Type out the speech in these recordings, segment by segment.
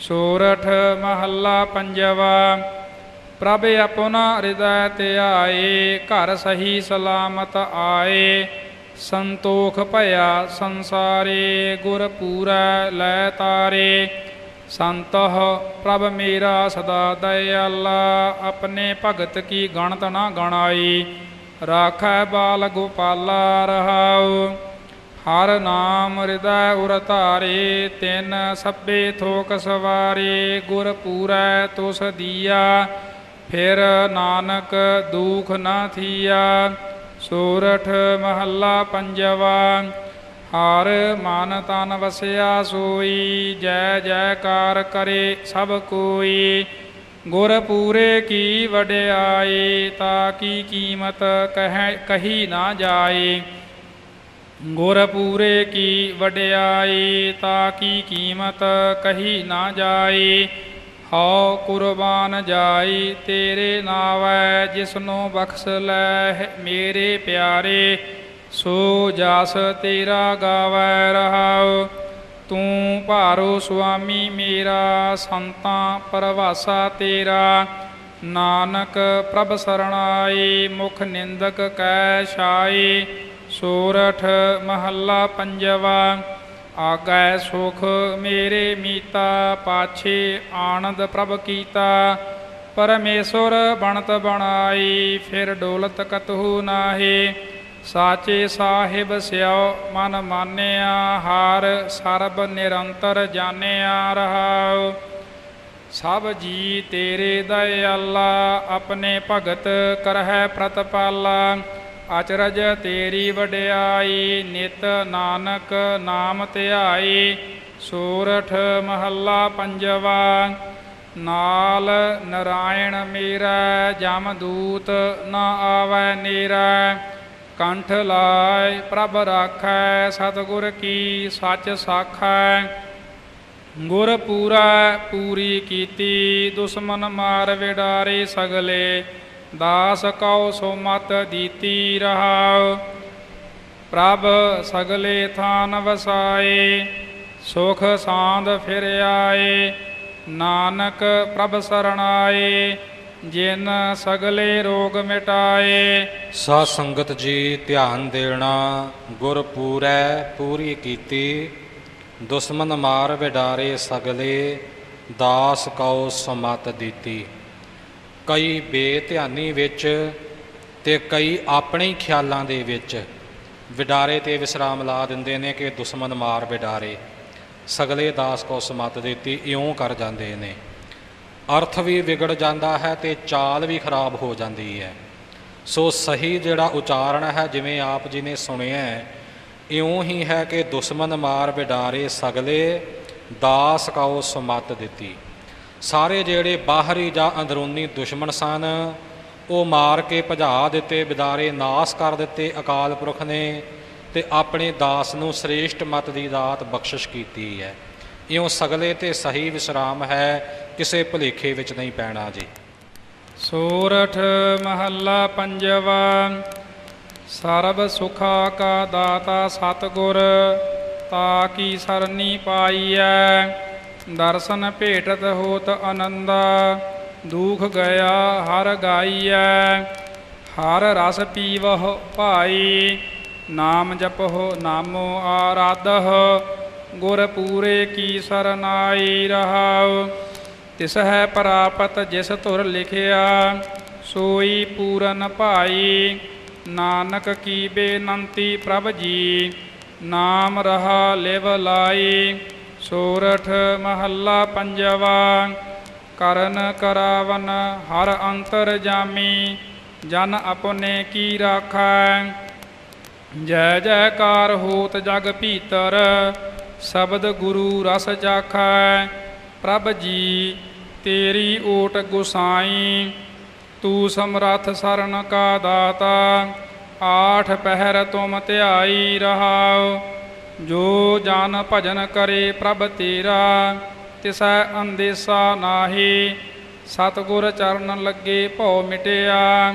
ਸੋਰਠ ਮਹੱਲਾ ਪੰਜਵਾ, ਪ੍ਰਭ ਆਪਣਾ ਹਿਰਦੈ ਧਿਆਏ ਘਰ ਸਹੀ ਸਲਾਮਤ ਆਏ, ਸੰਤੋਖ ਭਇਆ ਸੰਸਾਰੇ, ਗੁਰ ਪੂਰੈ ਲੈ ਤਾਰੇ, ਸੰਤਹ ਪ੍ਰਭ ਮੇਰਾ ਸਦਾ ਦਇਆਲਾ, ਆਪਣੇ ਭਗਤ ਕੀ ਗਣਤ ਨਾ ਗਣਾਈ, ਰਾਖੈ ਬਾਲ ਗੋਪਾਲਾ ਰਹਾਉ। ਹਰ ਨਾਮ ਹਿਰਦੈ ਉਰ ਧਾਰੇ ਤਿਨ ਸਭੇ ਥੋਕ ਸਵਾਰੇ, ਗੁਰ ਪੂਰੈ ਤੁਸ ਦੀਆ, ਫਿਰ ਨਾਨਕ ਦੁਖ ਨਾ ਥੀਆ, ਸੋਰਠ ਮਹੱਲਾ ਪੰਜਵਾ, ਹਰ ਮਨ ਤਨ ਵਸਿਆ ਸੋਈ, ਜੈ ਜੈਕਾਰ ਕਰੇ ਸਭ ਕੋਈ, ਗੁਰ ਪੂਰੇ ਕੀ ਵਡਿਆਈ ਤਾ ਕੀ ਕੀਮਤ ਕਹਿ ਕਹੀ ਨਾ ਜਾਏ। ਗੁਰ ਪੂਰੇ ਕੀ ਵਡਿਆਈ, ਤਾ ਕੀ ਕੀਮਤ ਕਹੀ ਨਾ ਜਾਈ। ਹਉ ਕੁਰਬਾਨ ਜਾਈ, ਤੇਰੇ ਨਾਵੈ, ਜਿਸਨੂੰ ਬਖਸ਼ ਲੈ ਮੇਰੇ ਪਿਆਰੇ। ਸੋ ਜਸ ਤੇਰਾ ਗਾਵੈ ਰਹਾਉ, ਤੂੰ ਭਾਰੋ ਸੁਆਮੀ ਮੇਰਾ, ਸੰਤਾਂ ਪਰਵਾਸਾ ਤੇਰਾ। ਨਾਨਕ ਪ੍ਰਭ ਸਰਣਾਈ, ਮੁਖ ਨਿੰਦਕ ਕੈ ਛਾਈ। ਸੋਰਠ ਮਹੱਲਾ ਪੰਜਵਾ, ਆਗੈ ਸੁਖ ਮੇਰੇ ਮੀਤਾ, ਪਾਛੇ ਆਨੰਦ ਪ੍ਰਭ ਕੀਤਾ। ਪਰਮੇਸ਼ਰ ਬਣਤ ਬਣਾਈ, ਫਿਰ ਡੋਲਤ ਕਤਹੂ ਨਾਹੀ। ਸਾਚੇ ਸਾਹਿਬ ਸਿਓ ਮਨ ਮਾਨਿਆ, ਹਾਰ ਸਰਬ ਨਿਰੰਤਰ ਜਾਣਿਆ ਰਹਾਉ। ਸਭ ਜੀ ਤੇਰੇ ਦਇਆਲਾ, ਆਪਣੇ ਭਗਤ ਕਰਹਿ ਪ੍ਰਤਪਾਲਾ। ਅਚਰਜ ਤੇਰੀ ਵਡਿਆਈ, ਨਿਤ ਨਾਨਕ ਨਾਮ ਧਿਆਈ, ਸੂਰਠ ਮਹੱਲਾ ਪੰਜਵਾ, ਨਾਲ ਨਰਾਇਣ ਮੇਰਾ ਜਮਦੂਤ ਨਾ ਆਵੈ ਨੀਰੈ, ਕੰਠ ਲਾਇ ਪ੍ਰਭ ਰਾਖੈ, ਸਤਿਗੁਰ ਕੀ ਸੱਚ ਸਾਖੈ। ਗੁਰ ਪੂਰਾ ਪੂਰੀ ਕੀਤੀ, ਦੁਸ਼ਮਨ ਮਾਰ ਵਿਡਾਰੇ ਸਗਲੇ। ਦਾਸ ਕਉ ਸੋ ਮਤ ਦੀਤੀ ਰਹਾਉ, ਪ੍ਰਭ ਸਗਲੇ ਥਾਨ ਵਸਾਏ, ਸੁਖ ਸਾਂਦ ਫਿਰ ਆਏ, ਨਾਨਕ ਪ੍ਰਭ ਸਰਣਾਏ ਜਿਨ ਸਗਲੇ ਰੋਗ ਮਿਟਾਏ। ਸਾ ਸੰਗਤ ਜੀ ਧਿਆਨ ਦੇਣਾ, ਗੁਰ ਪੂਰੈ ਪੂਰੀ ਕੀਤੀ, ਦੁਸ਼ਮਨ ਮਾਰ ਵਿਡਾਰੇ ਸਗਲੇ, ਦਾਸ ਕਉ ਸਮਤ ਦਿੱਤੀ। ਕਈ ਬੇਧਿਆਨੀ ਵਿੱਚ ਤੇ ਕਈ ਆਪਣੇ ਹੀ ਖਿਆਲਾਂ ਦੇ ਵਿੱਚ ਵਿਡਾਰੇ ਤੇ ਵਿਸਰਾਮ ਲਾ ਦਿੰਦੇ ਨੇ ਕਿ ਦੁਸ਼ਮਣ ਮਾਰ ਵਿਡਾਰੇ। ਸਗਲੇ ਦਾਸ ਕੋ ਸਮਤ ਦਿੱਤੀ, ਇਉਂ ਕਰ ਜਾਂਦੇ ਨੇ। ਅਰਥ ਵੀ ਵਿਗੜ ਜਾਂਦਾ ਹੈ ਤੇ ਚਾਲ ਵੀ ਖਰਾਬ ਹੋ ਜਾਂਦੀ ਹੈ। ਸੋ ਸਹੀ ਜਿਹੜਾ ਉਚਾਰਨ ਹੈ, ਜਿਵੇਂ ਆਪ ਜੀ ਨੇ ਸੁਣਿਆ ਇਉਂ ਹੀ ਹੈ ਕਿ ਦੁਸ਼ਮਣ ਮਾਰ ਵਿਡਾਰੇ ਸਗਲੇ ਦਾਸ ਕਾਉ ਸਮਤ ਦਿੱਤੀ। ਸਾਰੇ ਜਿਹੜੇ ਬਾਹਰੀ ਜਾਂ ਅੰਦਰੂਨੀ ਦੁਸ਼ਮਣ ਸਨ, ਉਹ ਮਾਰ ਕੇ ਭਜਾ ਦਿੱਤੇ, ਬਿਦਾਰੇ ਨਾਸ ਕਰ ਦਿੱਤੇ ਅਕਾਲ ਪੁਰਖ ਨੇ ਤੇ ਆਪਣੇ ਦਾਸ ਨੂੰ ਸ੍ਰੇਸ਼ਟ ਮਤ ਦੀ ਦਾਤ ਬਖਸ਼ਿਸ਼ ਕੀਤੀ ਹੈ। ਇਉਂ ਸਗਲੇ ਤੇ ਸਹੀ ਵਿਸਰਾਮ ਹੈ, ਕਿਸੇ ਭੁਲੇਖੇ ਵਿੱਚ ਨਹੀਂ ਪੈਣਾ ਜੀ। ਸੂਰਠ ਮਹੱਲਾ ਪੰਜਵਾ, ਸਰਬ ਸੁਖਾ ਕਾ ਦਾਤਾ ਸਤਿਗੁਰ, ਤਾ ਕੀ ਸਰਨੀ ਪਾਈਐ। ਦਰਸ਼ਨ ਭੇਟਤ ਹੋਤ ਆਨੰਦਾ, ਦੁਖ ਗਿਆ ਹਰ ਗਾਈਐ, ਹਰ ਰਸ ਪੀਵਹ ਭਾਈ, ਨਾਮ ਜਪਹੁ ਨਾਮੋ ਆਰਾਧਹ, ਗੁਰ ਪੂਰੇ ਕੀ ਸਰਨਾਈ ਰਹਾਉ, ਤਿਸ ਹੈ ਪ੍ਰਾਪਤ ਜਿਸ ਧੁਰ ਲਿਖਿਆ, ਸੋਈ ਪੂਰਨ ਭਾਈ, ਨਾਨਕ ਕੀ ਬੇਨੰਤੀ ਪ੍ਰਭ ਜੀ, ਨਾਮ ਰਹਾ ਲਿਵ ਲਾਈ। ਸੋਰਠ ਮਹੱਲਾ ਪੰਜਵਾ, ਕਰਨ ਕਰਾਵਨ ਹਰ ਅੰਤਰ ਜਾਮੀ, ਜਨ ਆਪਣੇ ਕੀ ਰਾਖੈ? ਜੈ ਜੈਕਾਰ ਹੋਤ ਜਗ ਭੀਤਰ, ਸ਼ਬਦ ਗੁਰੂ ਰਸ ਚਾਖੈ। ਪ੍ਰਭ ਜੀ, ਤੇਰੀ ਓਟ ਗੁਸਾਈ, ਤੂੰ ਸਮਰੱਥ ਸਰਨ ਕਾ ਦਾਤਾ, ਆਠ ਪਹਿਰ ਤੁਮ ਧਿਆਈ ਰਹਾਓ ਜੋ ਜਨ ਭਜਨ ਕਰੇ ਪ੍ਰਭ ਤੇਰਾ, ਤਿਸੈ ਅੰਦੇਸਾ ਨਾਹੀ। ਸਤਿਗੁਰ ਚਰਨ ਲੱਗੇ ਭਉ ਮਿਟਿਆ,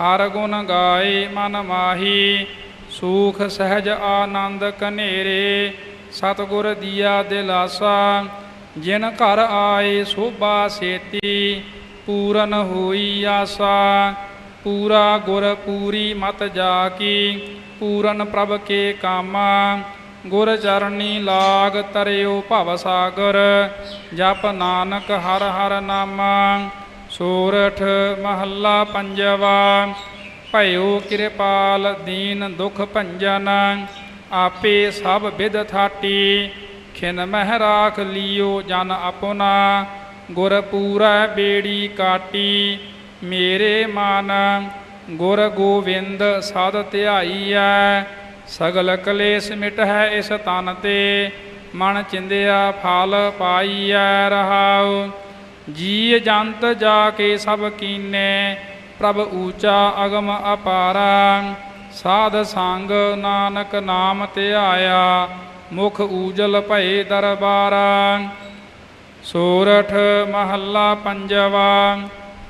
ਹਰ ਗੁਣ ਗਾਏ ਮਨ ਮਾਹੀ। ਸੂਖ ਸਹਿਜ ਆਨੰਦ ਕਨੇਰੇ ਸਤਿਗੁਰ ਦੀਆ ਦਿਲਾਸਾ। ਜਿਨ ਘਰ ਆਏ ਸੋਭਾ ਸੇਤੀ, ਪੂਰਨ ਹੋਈ ਆਸਾ। ਪੂਰਾ ਗੁਰ ਪੂਰੀ ਮਤ ਜਾ ਕੀ ਪੂਰਨ ਪ੍ਰਭ ਕੇ ਕਾਮਾ। ਗੁਰ ਚਰਣੀ ਲਾਗ ਤਰਿਓ ਭਵ ਸਾਗਰ, ਜਪ ਨਾਨਕ ਹਰ ਹਰ ਨਾਮਾ, ਸੋਰਠ ਮਹੱਲਾ ਪੰਜਵਾ, ਭਇਓ ਕਿਰਪਾਲ ਦੀਨ ਦੁਖ ਭੰਜਨ, ਆਪੇ ਸਭ ਵਿਦ ਥਾਟੀ, ਖਿਨ ਮਹਿ ਰਾਖ ਲਿਓ ਜਨ ਆਪਣਾ, ਗੁਰ ਪੂਰੈ ਬੇੜੀ ਕਾਟੀ, ਮੇਰੇ ਮਨ, ਗੁਰ ਗੋਵਿੰਦ ਸਦ ਧਿਆਈਐ ਸਗਲ ਕਲੇਸ਼ ਮਿਟ ਹੈ ਇਸ ਤਨ ਤੇ, ਮਨ ਚਿੰਦਿਆ ਫਲ ਪਾਈਐ ਰਹਾਉ। ਜੀ ਜੰਤ ਜਾ ਕੇ ਸਭ ਕੀਨੇ, ਪ੍ਰਭ ਊਚਾ ਅਗਮ ਅਪਾਰਾ। ਸਾਧ ਸੰਗ ਨਾਨਕ ਨਾਮ ਧਿਆਇਆ ਮੁਖ ਊਜਲ ਭਏ ਦਰਬਾਰਾ। ਸੋਰਠ ਮਹੱਲਾ ਪੰਜਵਾ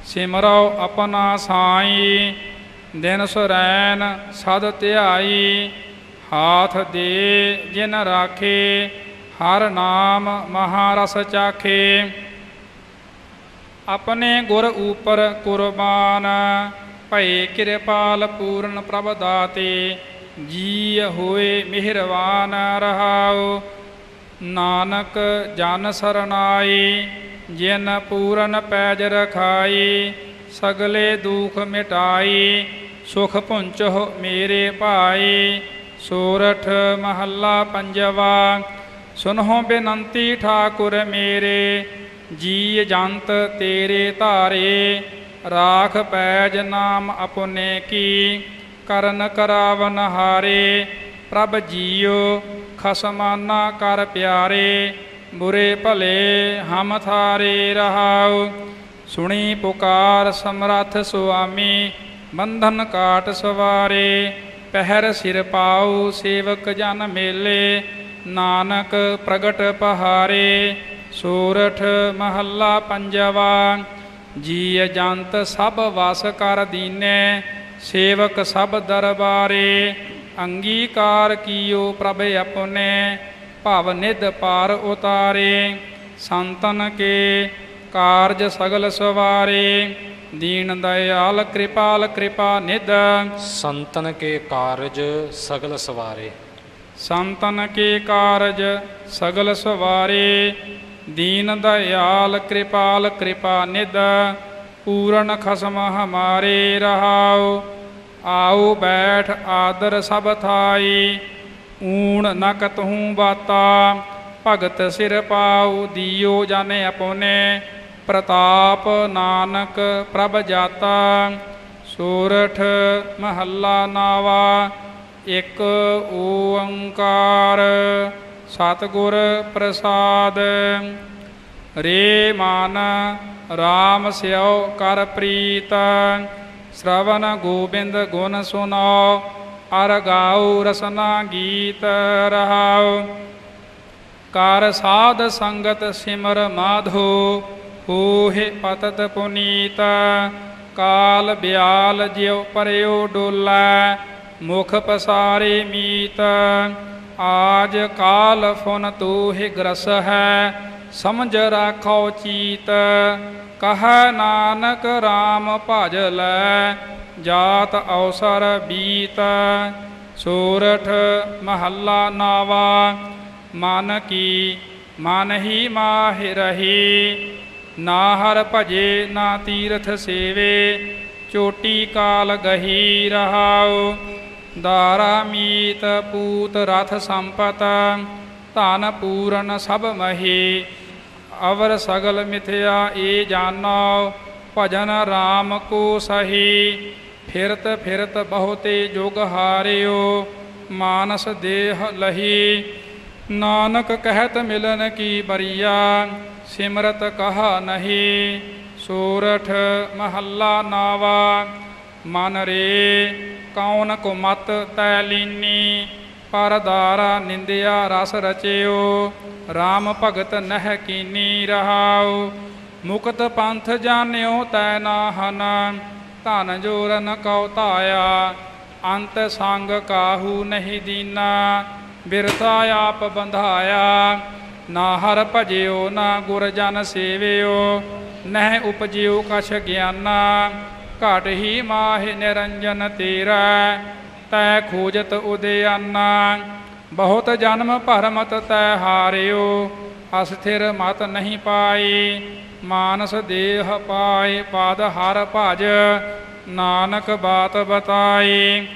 ਸਿਮਰੋ ਆਪਣਾ ਸਾਈ। ਦਿਨ ਸੁਰੈਨ ਸਦ ਧਿਆਈ, ਹਾਥ ਦੇ ਜਿਨ ਰਾਖੇ, ਹਰ ਨਾਮ ਮਹਾਰਸ ਚਾਖੇ। ਆਪਣੇ ਗੁਰ ਉਪਰ ਕੁਰਬਾਨ, ਭਏ ਕਿਰਪਾਲ ਪੂਰਨ ਪ੍ਰਭ ਦਾਤੇ ਜੀ ਹੋਏ ਮਿਹਰਵਾਨ ਰਹਾਉ। ਨਾਨਕ ਜਨ ਸਰਨਾਈ ਜਿਨ ਪੂਰਨ ਪੈਜ ਰਖਾਈ, ਸਗਲੇ ਦੁਖ ਮਿਟਾਈ ਸੁਖ ਪੁੰਚੋ ਮੇਰੇ ਭਾਈ ਸੋਰਠ ਮਹੱਲਾ ਪੰਜਵਾ। ਸੁਨਹੁ ਬੇਨੰਤੀ ਠਾਕੁਰ ਮੇਰੇ ਜੀ ਜੰਤ ਤੇਰੇ ਧਾਰੇ। ਰਾਖ ਪੈਜ ਨਾਮ ਆਪਨੇ ਕੀ, ਕਰਨ ਕਰਾਵਨ ਹਾਰੇ। ਪ੍ਰਭ ਜੀਉ ਖਸਮਾਨਾ ਕਰ ਪਿਆਰੇ, ਬੁਰੇ ਭਲੇ ਹਮ ਥਾਰੇ ਰਹਾਉ। ਸੁਣੀ ਪੁਕਾਰ ਸਮਰੱਥ ਸੁਆਮੀ ਬੰਧਨ ਕਾਟ ਸਵਾਰੇ, ਪਹਿਰ ਸਿਰ ਪਾਉ, ਸੇਵਕ ਜਨ ਮੇਲੇ, ਨਾਨਕ ਪ੍ਰਗਟ ਪਹਾਰੇ, ਸੂਰਠ ਮਹੱਲਾ ਪੰਜਵਾ ਜੀ ਜੰਤ ਸਭ ਵਸ ਕਰ ਦੀਨੇ, ਸੇਵਕ ਸਭ ਦਰਬਾਰੇ, ਅੰਗੀਕਾਰ ਕੀਓ ਪ੍ਰਭ ਆਪਣੇ, ਭਵ ਨਿਧ ਪਾਰ ਉਤਾਰੇ, ਸੰਤਨ ਕੇ ਕਾਰਜ ਸਗਲ ਸਵਾਰੇ। ਦੀਨ ਦਇਆਲ ਕਿਰਪਾਲ ਕਿਰਪਾ ਨਿਧ। ਸੰਤਨ ਕੇ ਕਾਰਜ ਸਗਲ ਸਵਾਰੇ। ਸੰਤਨ ਕੇ ਕਾਰਜ ਸਗਲ ਸਵਾਰੇ। ਦੀਨ ਦਇਆਲ ਕਿਰਪਾਲ ਕਿਰਪਾ ਨਿਧ। ਪੂਰਨ ਖਸਮ ਹਮਾਰੇ ਰਹਾਉ। ਆਉ ਬੈਠ ਆਦਰ ਸਭ ਥਾਈ। ਊਣ ਨ ਕਤਹੂ ਬਾਤਾ। ਭਗਤ ਸਿਰ ਪਾਉ ਦੀਓ ਜਾਣੇ ਆਪਨੇ ਪ੍ਰਤਾਪ ਨਾਨਕ ਪ੍ਰਭ ਜਾਤਾ, ਸੂਰਠ ਮਹੱਲਾ ਨਾਵਾ, ਇੱਕ ਓੰਕਾਰ, ਸਤਿਗੁਰ ਪ੍ਰਸਾਦ। ਰੇ ਮਨ RAM ਸਿਓ ਕਰ ਪ੍ਰੀਤ, ਸ਼੍ਰਵਣ ਗੋਬਿੰਦ ਗੁਣ ਸੁਨਾਓ ਅਰ ਗਾਉ ਰਸਨਾ ਗੀਤ ਰਹਾਉ ਕਰ ਸਾਧ ਸੰਗਤ ਸਿਮਰ ਮਾਧੋ ਹੋਹਿ ਪਤਤ ਪੁਨੀਤ, ਕਾਲ ਬਿਆਲ ਜਿਉ ਪਰਿਓ ਡੋਲਾ, ਮੁਖ ਪਸਾਰੇ ਮੀਤ। ਆਜ ਕਾਲ ਫੁਨ ਤੂਹਿ ਗ੍ਰਸ ਹੈ, ਸਮਝ ਰਾਖੋ ਚੀਤ। ਕਹ ਨਾਨਕ RAM ਭਜ ਲੈ, ਜਾਤ ਅਵਸਰ ਬੀਤ। ਸੂਰਠ ਮਹੱਲਾ ਨਾਵਾ, ਮਨ ਕੀ ਮਨ ਹੀ ਮਾਹਿ ਰਹੀ। ਨਾ ਹਰ ਭਜੇ, ਨਾ ਤੀਰਥ ਸੇਵੇ, ਚੋਟੀ ਕਾਲ ਗਹੀ ਰਹਾਉ। ਦਾਰਾ ਮੀਤ ਪੂਤ ਰਥ ਸੰਪਤ, ਧਨ ਪੂਰਨ ਸਭ ਮਹੀ। ਅਵਰ ਸਗਲ ਮਿਥਿਆ ਏ ਜਾਣੋ ਭਜਨ RAM ਕੋ ਸਹੀ। ਫਿਰਤ ਫਿਰਤ ਬਹੁਤੇ ਜੁਗ ਹਾਰਿਓ, ਮਾਨਸ ਦੇਹ ਲਹੀ। ਨਾਨਕ ਕਹਿਤ ਮਿਲਨ ਕੀ ਬਰੀਆ ਸਿਮਰਤ ਕਹਾ ਨਹੀਂ, ਸੂਰਠ ਮਹੱਲਾ ਨਾਵਾ, ਮਨ ਰੇ, ਕੌਣ ਕੁਮਤ ਮਤ ਤੈ ਲੀਨੀ, ਪਰਦਾਰਾ ਨਿੰਦਿਆ ਰਸ ਰਚਿਓ RAM ਭਗਤ ਨਹਿ ਕੀਨੀ ਰਹਾਉ, ਮੁਕਤ ਪੰਥ ਜਾਣਿਓ ਤੈ ਨਾਹਨ, ਧਨ ਜੋਰਨ ਕਉ ਧਾਇਆ, ਅੰਤ ਸੰਗ ਕਾਹੂ ਨਹੀਂ ਦੀਨਾ, ਬਿਰਥਾ ਆਪ ਬੰਧਾਇਆ ਨਾ ਹਰ ਭਜਿਓ, ਨਾ ਗੁਰ ਜਨ ਸੇਵਿਓ, ਨਹਿ ਉਪਜਿਓ ਕਛ ਗਿਆਨਾ, ਘਟ ਹੀ ਮਾਹਿ ਨਿਰੰਜਨ ਤੇਰਾ, ਤੈ ਖੋਜਤ ਉਦਿਆਨਾ ਬਹੁਤ ਜਨਮ ਭਰਮਤ ਤੈ ਹਾਰਿਓ ਅਸਥਿਰ ਮਤ ਨਹੀਂ ਪਾਈ, ਮਾਨਸ ਦੇਹ ਪਾਏ, ਪਦ ਹਰ ਭਜ, ਨਾਨਕ ਬਾਤ ਬਤਾਈ।